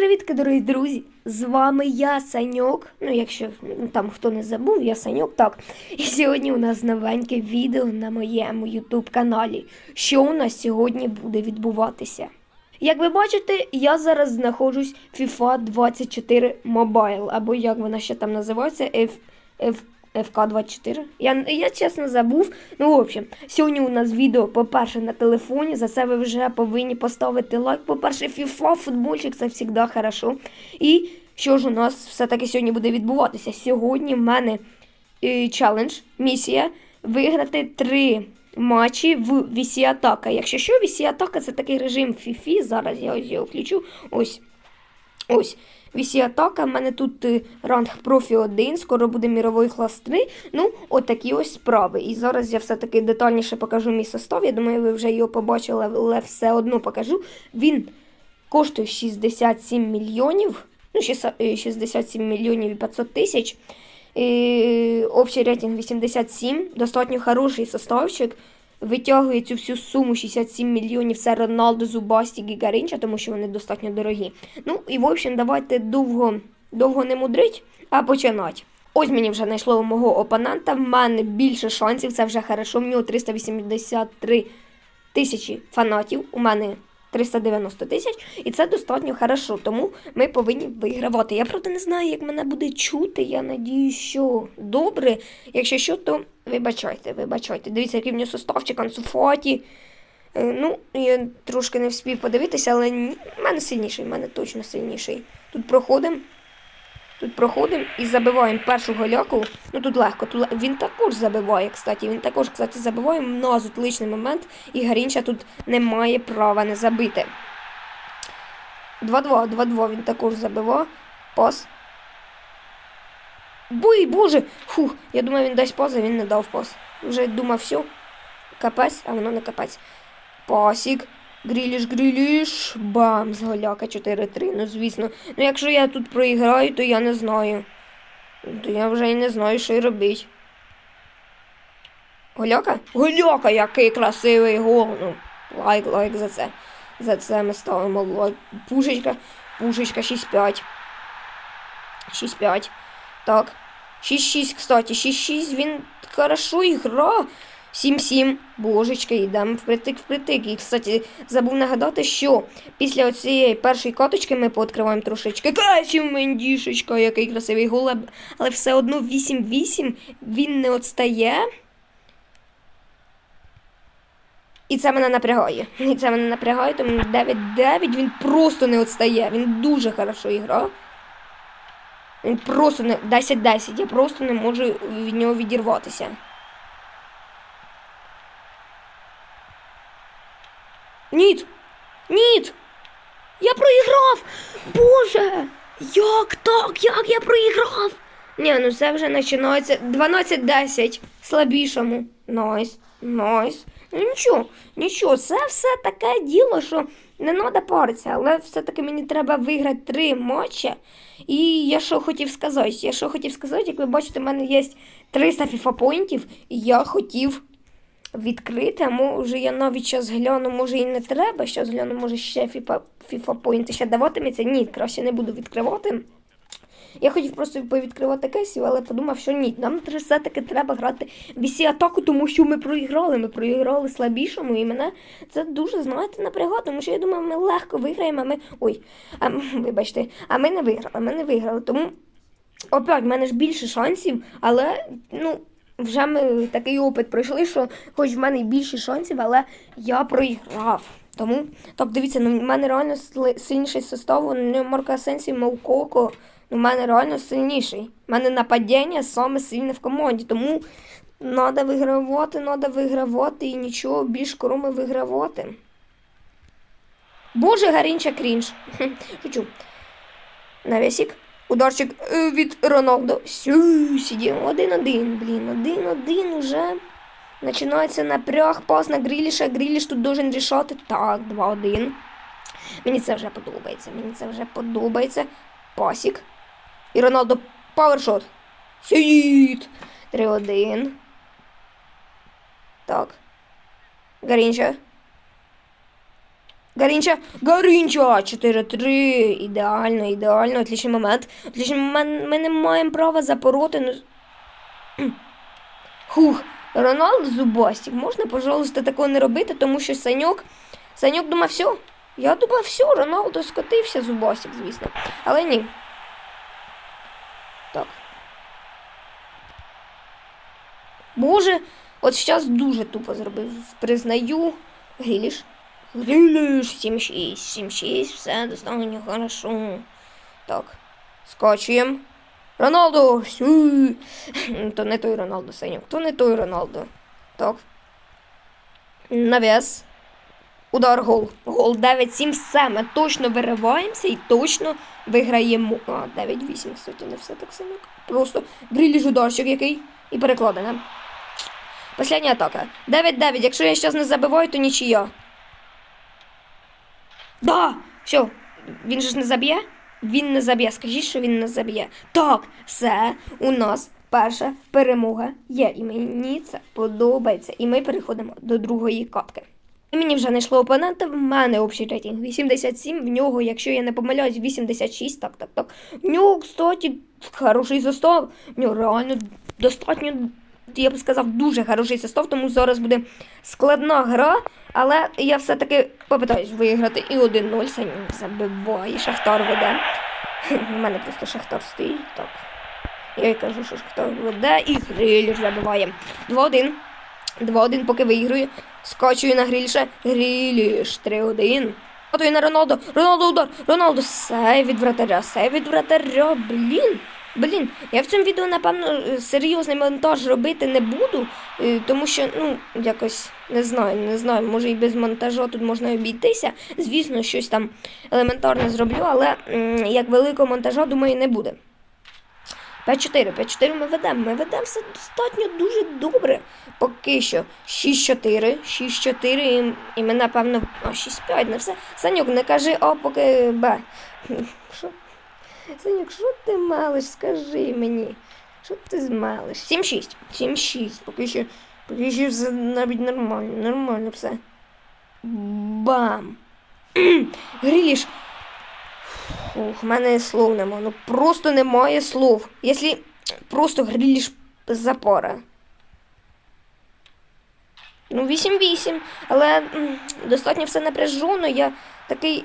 привітки, дорогі друзі! З вами я, Саньок. Ну, якщо там хто не забув, я Саньок, так. І сьогодні у нас новеньке відео на моєму YouTube каналі. Що у нас сьогодні буде відбуватися? Як ви бачите, я зараз знаходжусь в FIFA 24 Mobile, або як вона ще там називається, F, F, FK24. Я, я чесно забув. Ну, в общем, сьогодні у нас відео, по-перше, на телефоні. За це ви вже повинні поставити лайк. По-перше, FIFA, футбольчик це завжди хорошо. І що ж у нас все-таки сьогодні буде відбуватися? Сьогодні в мене е, челендж, місія виграти три матчі в VC Атака. Якщо що, VC Атака це такий режим FIFA. Зараз я ось його включу. Ось. Ось. Вісі атака, в мене тут е, ранг профі 1, скоро буде міровий клас 3. Ну, от ось справи. І зараз я все-таки детальніше покажу мій состав. Я думаю, ви вже його побачили, але все одно покажу. Він коштує 67 мільйонів. Ну, 67 мільйонів і 500 тисяч. І Общий рейтинг 87. Достатньо хороший составчик. Витягує цю всю суму 67 мільйонів. Це Роналду, Зубастік і Гаринча, тому що вони достатньо дорогі. Ну і в общем, давайте довго довго не мудрить, а починати. Ось мені вже знайшло мого опонента. В мене більше шансів, це вже хорошо. В нього 383 тисячі фанатів. У мене 390 тисяч, і це достатньо хорошо, тому ми повинні вигравати. Я правда не знаю, як мене буде чути. Я надію, що добре. Якщо що, то вибачайте, вибачайте. Дивіться, який в нього составчик, ансуфаті. Е, ну, я трошки не вспів подивитися, але в мене сильніший, в мене точно сильніший. Тут проходимо. Тут проходимо і забиваємо першу голяку. Ну тут легко. Тут Він також забиває, кстати. Він також, кстати, забиває на зутличний момент. І Гарінча тут не має права не забити. 2-2, 2-2 він також забивав. Пас. Бой, боже! Фух, я думаю, він дасть пас, а він не дав пас. Вже думав, все. Капець, а воно не капець. Пасік. Гріліш, гріліш, бам, з голяка 4-3. Ну, звісно. Ну, якщо я тут проіграю, то я не знаю. То я вже і не знаю, що й робити. Голяка? Голяка, який красивий гол. Ну, лайк, лайк за це. За це ми ставимо лайк. Пушечка, пушечка 6-5. 6-5. Так. 6-6, кстати, 6-6, він хорошо іграв. 7-7, божечки, йдемо впритик впритик. І, кстати, забув нагадати, що після цієї першої каточки ми пооткриваємо трошечки. Красів мендішечка, який красивий голеб. Але все одно 8-8 він не відстає. І це мене напрягає. І це мене напрягає, тому 9-9 він просто не відстає. Він дуже хорошо іграв. Він просто не 10-10. Я просто не можу від нього відірватися. Ніт! Ніт! Я проіграв! Боже! Як так? Як я проіграв? Ні, ну це вже починається 12-10 слабішому. Найс, найс. Ну нічого, нічого, це все таке діло, що не треба паритися, але все-таки мені треба виграти три матчі. І я що хотів сказати? Я що хотів сказати, як ви бачите, в мене є 300 FIFA поінтів, і я хотів відкрити, а може я навіть зараз гляну, може і не треба. Зараз гляну, може ще FIFA, FIFA поінти ще даватиметься. Ні, краще не буду відкривати. Я хотів просто повідкривати кесів, але подумав, що ні, нам все-таки треба грати в вісі атаку, тому що ми проіграли. Ми проіграли слабішому, і мене це дуже, знаєте, напрягало, тому що я думаю, ми легко виграємо, а ми. Ой, а, вибачте, а ми не виграли, ми не виграли. Тому опять в мене ж більше шансів, але ну. Вже ми такий опит пройшли, що хоч в мене більше шансів, але я проіграв. Тому, так, дивіться, ну, в мене реально сильніший состав, не Марка Сенсі, Мавкоко. У мене реально сильніший. У мене нападіння саме сильне в команді. Тому треба вигравати, треба вигравати і нічого більш кроме вигравати. Боже, гарінча крінж. Шучу. Навісік. Ударчик е, від Роналдо. Сю, сидимо. Один-один. Блін, один-один уже. Починається напряг, пас на Гріліша. Гріліш тут должен рішати. Так, 2-1. Мені це вже подобається. Мені це вже подобається. Пасік. І Роналдо павершот. Сидить. 3-1. Так. Гарінча. Гарінча, Гарінча, 4-3. Ідеально, ідеально, отличний момент. Отличний момент. Ми не маємо права запороти. Ну... Хух, Роналд Зубастик. Можна, пожалуйста, такого не робити, тому що Саньок. Саньок думав, все. Я думав, все, Роналдо скотився, Зубастик, звісно. Але ні. Так. Боже, от зараз дуже тупо зробив. Признаю. Гріліш. Гріліш, 7-6, 7-6, все достатньо хорошо. Так, скачуємо. Роналдо! Сю. То не той Роналдо, Сенюк, то не той Роналдо. Так. Навес. Удар гол. Гол 9-7, все. Ми точно вириваємося і точно виграємо. А, 9-8, кстати, не все так само. Просто гріліш ударчик який. І перекладена. Последня атака. 9-9. Якщо я зараз не забиваю, то нічия. Да! Все. Він же ж не заб'є? Він не заб'є. Скажіть, що він не заб'є. Так, все, у нас перша перемога є. І мені це подобається. І ми переходимо до другої катки. І мені вже знайшло опонента, в мене общий рейтинг 87, в нього, якщо я не помиляюсь, 86, так, так, так. В нього, кстати, хороший состав, в нього реально достатньо, я б сказав, дуже хороший состав, тому зараз буде складна гра, але я все-таки попитаюсь виграти. І 1-0 Саня забиває, Шахтар веде. У мене просто Шахтар стоїть, так. Я й кажу, що Шахтар веде і Гриліш забиває. 2-1. 2-1 поки виграю. Скачую на Гріліша. Гріліш 3-1. Готую на Роналдо. Роналдо удар. Роналдо сейв від вратаря. Сейв від вратаря. Блін. Блін, я в цьому відео, напевно, е, серйозний монтаж робити не буду, е, тому що, ну, якось не знаю, не знаю, може і без монтажу тут можна обійтися. Звісно, щось там елементарне зроблю, але як великого монтажа, думаю, не буде. 5-4, 5-4 ми ведемо. Ми ведемо все достатньо дуже добре. Поки що 6-4, 6-4, і, і ми, напевно, 6-5, не все. Санюк, не кажи А, поки Б. Що? Санюк, що ти малиш? Скажи мені. Що ти змалиш? 7-6. 7-6. Поки що, поки що все навіть нормально, нормально все. Бам! Гріліш. Ух, в мене слов нема. Ну просто немає слов. Якщо просто гріліш запора. Ну, 8-8. Але м, достатньо все напряжено. Я такий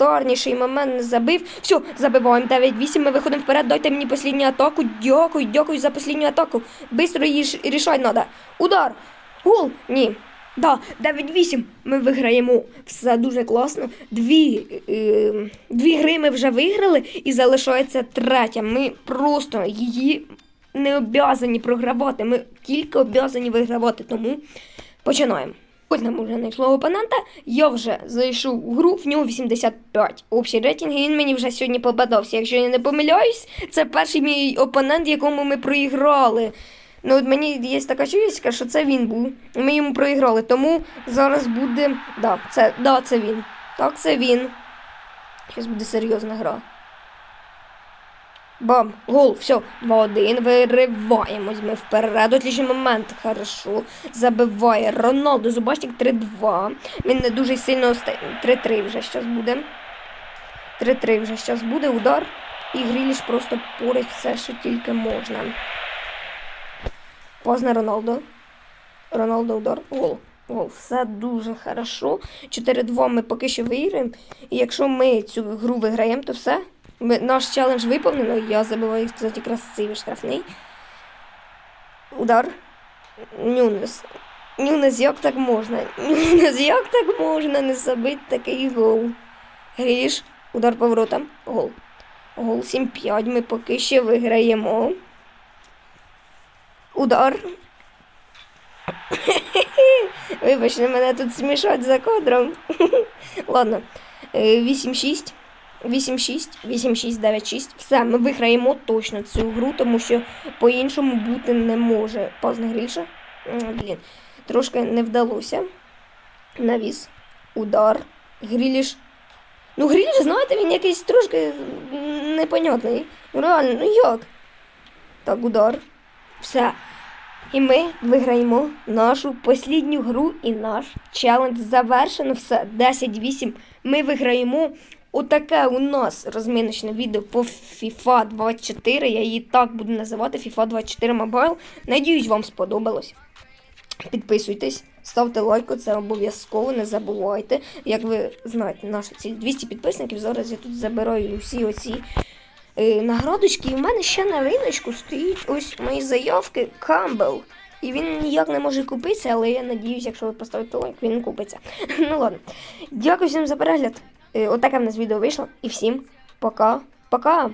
елементарніший момент забив. Все, забиваємо 9-8. Ми виходимо вперед. Дайте мені останню атаку. Дякую, дякую за останню атаку. Бистро її рішати треба. Удар. Гол. Ні. Да, 9-8. Ми виграємо. Все дуже класно. Дві, е, дві гри ми вже виграли і залишається третя. Ми просто її не обязані програвати. Ми тільки обязані вигравати. Тому починаємо. Ось нам уже знайшло опонента. Я вже зайшов у гру, в нього 85 общий рейтинг, він мені вже сьогодні попадався. Якщо я не помиляюсь, це перший мій опонент, якому ми проіграли. Ну, от мені є така чуєчка, що це він був. Ми йому проіграли. Тому зараз буде. Да, це, да, це він. Так, це він. Зараз буде серйозна гра. Бам! Гол, все, 2-1. Вириваємось ми вперед. Отличний момент. Хорошо. Забиває Роналдо. Зубачник 3-2. Він не дуже сильно 3-3 вже зараз буде. 3-3 вже зараз буде. Удар. І Гріліш просто порить все, що тільки можна. Поздно Роналдо. Роналдо удар. Гол. Гол. Все дуже хорошо. 4-2 ми поки що виграємо. І якщо ми цю гру виграємо, то все. Наш челендж виповнено. Я забиваю, кстати, красивий штрафний. Удар. Нюнес. Нюнес, як так можна? Нюнес, як так можна не забити такий гол? Гріш. Удар поворотом. Гол. Гол 7-5. Ми поки що виграємо. Удар. Вибачте, мене тут смішать за кадром. Ладно. Е, 8-6. 8-6, 8-6, 9-6. Все, ми виграємо точно цю гру, тому що по-іншому бути не може. Пазна грільша. Блін, трошки не вдалося. Навіс. Удар. Гріліш. Ну, гріліш, знаєте, він якийсь трошки непонятний. Реально, ну як? Так, удар. Все. І ми виграємо нашу послідню гру і наш челендж завершено. Все, 10-8. Ми виграємо. Отаке у нас розміночне відео по FIFA 24. Я її так буду називати FIFA 24 Mobile. Надіюсь, вам сподобалось. Підписуйтесь, ставте лайк, це обов'язково, не забувайте. Як ви знаєте, наша ціль 200 підписників. Зараз я тут забираю всі оці е, наградочки. І в мене ще на риночку стоїть ось мої заявки Камбел. І він ніяк не може купитися, але я надіюсь, якщо ви поставите лайк, він купиться. ну ладно. Дякую всім за перегляд. Е, Отаке в нас відео вийшло. І всім пока. Пока!